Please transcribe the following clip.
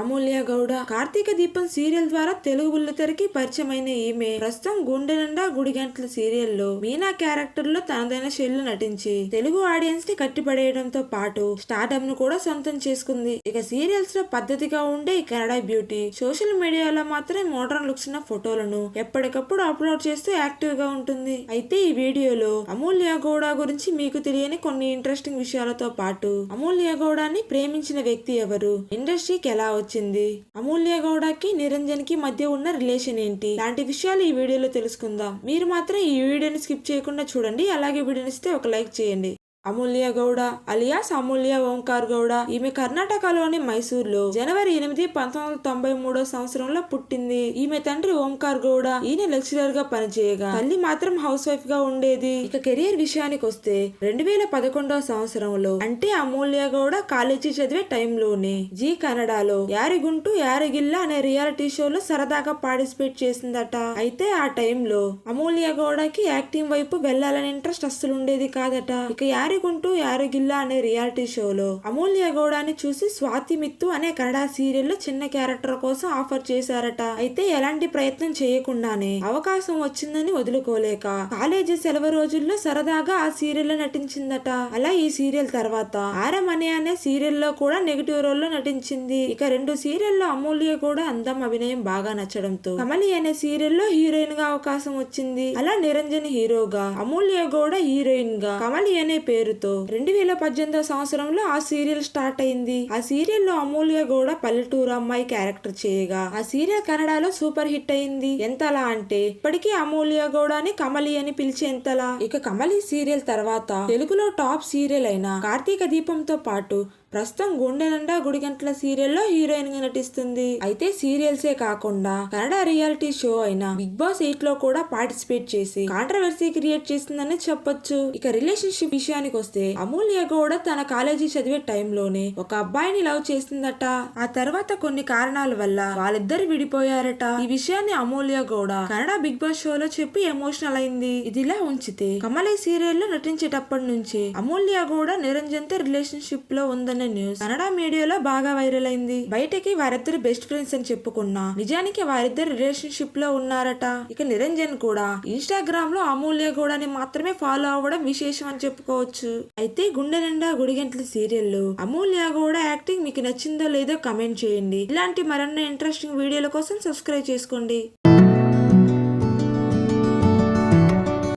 అమూల్య గౌడ. కార్తీక దీపం సీరియల్ ద్వారా తెలుగు బుల్లితెరకి పరిచయమైన ఈమె. ప్రస్తుతం గుండె నిండా గుడి గంటల సీరియల్లో మీనా క్యారెక్టర్లో తనదైన శైలిలో నటించి తెలుగు ఆడియన్స్ని కట్టిపడేయడంతో పాటు స్టార్డమ్ను కూడా సొంతం చేసుకుంది. ఇక సీరియల్స్లో పద్ధతిగా ఉండే కెనడా బ్యూటీ సోషల్ మీడియాలో మాత్రమే మోడర్న్ లుక్స్ ఉన్న ఫోటోలను ఎప్పటికప్పుడు అప్లోడ్ చేస్తూ యాక్టివ్గా ఉంటుంది. అయితే ఈ వీడియోలో అమూల్య గౌడ గురించి మీకు తెలియని కొన్ని ఇంట్రెస్టింగ్ విషయాలతో పాటు అమూల్య గౌడాన్ని ప్రేమించిన వ్యక్తి ఎవరు ఇండస్ట్రీకి ఎలా వచ్చింది. అమూల్య గౌడకి నిరంజన్కి మధ్య ఉన్న రిలేషన్ ఏంటి? లాంటి విషయాలు ఈ వీడియోలో తెలుసుకుందాం. మీరు మాత్రం ఈ వీడియోని స్కిప్ చేయకుండా చూడండి. అలాగే వీడియోని ఇస్తే ఒక లైక్ చేయండి. అమూల్య గౌడ అలియాస్ అమూల్య ఓంకార్ గౌడ. ఈమె కర్ణాటకలోని మైసూర్లో జనవరి ఎనిమిది పంతొమ్మిది వందల తొంభై మూడో సంవత్సరంలో పుట్టింది. ఈమె తండ్రి ఓంకార్ గౌడ. ఈయన లెక్చరర్గా పనిచేయగా తల్లి మాత్రం హౌస్ వైఫ్గా ఉండేది. ఇక కెరియర్ విషయానికి వస్తే రెండు వేల పదకొండవ సంవత్సరంలో అంటే అమూల్య గౌడ కాలేజీ చదివే టైంలోనే జీ కన్నడలో యారిగుంటు యారిగిల్ల అనే రియాలిటీ షోలో సరదాగా పార్టిసిపేట్ చేసిందట. అయితే ఆ టైంలో అమూల్య గౌడకి యాక్టింగ్ వైపు వెళ్ళాలని ఇంట్రెస్ట్ అస్సలు ఉండేది కాదట. ఇక యారిగుంటు యారిగిల్ల అనే రియాలిటీ షోలో అమూల్య గౌడాని చూసి స్వాతి మిత్తు అనే కన్నడ సీరియల్లో చిన్న క్యారెక్టర్ కోసం ఆఫర్ చేశారట. అయితే ఎలాంటి ప్రయత్నం చేయకుండానే అవకాశం వచ్చిందని వదులుకోలేక కాలేజీ సెలవు రోజుల్లో సరదాగా ఆ సీరియల్లో నటించిందట. అలా ఈ సీరియల్ తర్వాత ఆరం అనే అనే సీరియల్లో కూడా నెగిటివ్ రోల్లో నటించింది. ఇక రెండు సీరియల్లో అమూల్య కూడా అందం అభినయం బాగా నచ్చడంతో కమలి అనే సీరియల్లో హీరోయిన్గా అవకాశం వచ్చింది. అలా నిరంజన్ హీరోగా అమూల్య గౌడ హీరోయిన్గా కమలి అనే పేరు పేరుతో. రెండు వేల పద్దెనిమిదవ సంవత్సరంలో ఆ సీరియల్ స్టార్ట్ అయింది. ఆ సీరియల్లో అమూల్య కూడా పల్లెటూరు అమ్మాయి క్యారెక్టర్ చేయగా ఆ సీరియల్ కన్నడలో సూపర్ హిట్ అయింది. ఎంతలా అంటే ఇప్పటికీ అమూల్య గౌడని కమలి అని పిలిచేంతలా. ఇక కమలి సీరియల్ తర్వాత తెలుగులో టాప్ సీరియల్ అయిన కార్తీక దీపంతో పాటు ప్రస్తుతం గుండె నిండా గుడి గంటల సీరియల్లో హీరోయిన్గా నటిస్తుంది. అయితే సీరియల్సే కాకుండా కన్నడ రియాలిటీ షో అయిన బిగ్ బాస్ ఎయిట్లో కూడా పార్టిసిపేట్ చేసి కాంట్రవర్సీ క్రియేట్ చేసిందని చెప్పొచ్చు. ఇక రిలేషన్షిప్ విషయానికి వస్తే అమూల్య గౌడ తన కాలేజీ చదివే టైంలోనే ఒక అబ్బాయిని లవ్ చేసిందట. ఆ తర్వాత కొన్ని కారణాల వల్ల వాళ్ళిద్దరు విడిపోయారట. ఈ విషయాన్ని అమూల్య గౌడ కన్నడ బిగ్ బాస్ షోలో చెప్పి ఎమోషనల్ అయింది. ఇదిలా ఉంచితే కమలి సీరియల్లో నటించేటప్పటి నుంచి అమూల్య గౌడ నిరంజన్తో రిలేషన్షిప్లో ఉందనే న్యూస్ కన్నడ మీడియాలో బాగా వైరల్ అయింది. బయటకి వారిద్దరు బెస్ట్ ఫ్రెండ్స్ అని చెప్పుకున్నా నిజానికి వారిద్దరు రిలేషన్షిప్లో ఉన్నారట. ఇక నిరంజన్ కూడా ఇన్స్టాగ్రామ్లో అమూల్య గౌడని మాత్రమే ఫాలో అవ్వడం విశేషం అని చెప్పుకోవచ్చు. అయితే గుండె నిండా గుడిగంటల సీరియల్లో అమూల్య కూడా యాక్టింగ్ మీకు నచ్చిందో లేదో కమెంట్ చేయండి. ఇలాంటి మరెన్నో ఇంట్రెస్టింగ్ వీడియోల కోసం సబ్స్క్రైబ్ చేసుకోండి.